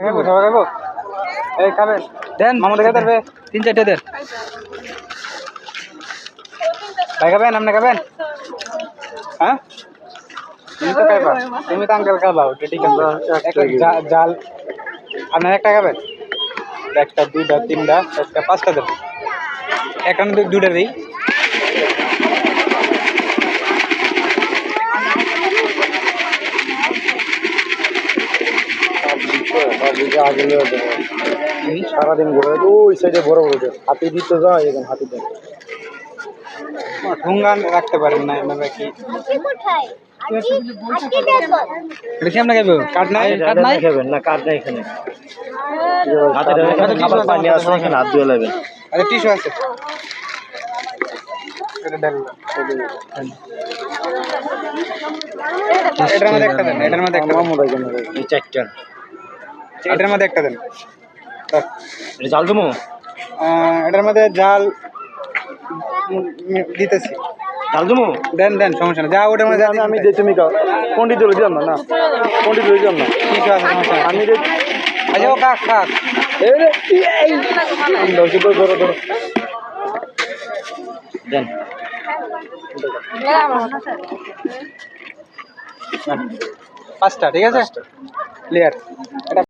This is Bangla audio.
এই খাবেন দেন মামুদের খেতে তিন চারটে দেন। ভাই খাবেন আপনি খাবেন? হ্যাঁ? তুমি তো খাইবা। তুমি তো আঙ্কেল খাবা ওটা ঠিক আছে। একটা জা- জাল। আপনার একটা খাবেন? একটা দুইটা তিনটা চারটা পাঁচটা দেন। একটা না দু- সারাদিন ঘুরে ওই সাইডে বড় বড় হাতি দিতে যায় এখন হাতি দেয় ঠুঙ্গান রাখতে পারেন না কি হাতে আচ্ছা আছে এটার মধ্যে একটা দেন এটার মধ্যে একটা চারটা এটার মধ্যে একটা দেন। জাল দেবো? এটার মধ্যে জাল দিতেছি। জাল দেবো? দেন দেন সমস্যা নেই। যা ওটার মধ্যে আমি দিই তুমি খাও পন্ডিত ধরে দিলাম না না। পন্ডিত ধরে দিলাম না। টিস্যু আছে সমস্যা আমি দিই আচ্ছা ও কাক কাক। এই রে, এই ধরো ধরো। দেন। পাঁচটা ঠিক আছে? ক্লিয়ার এটা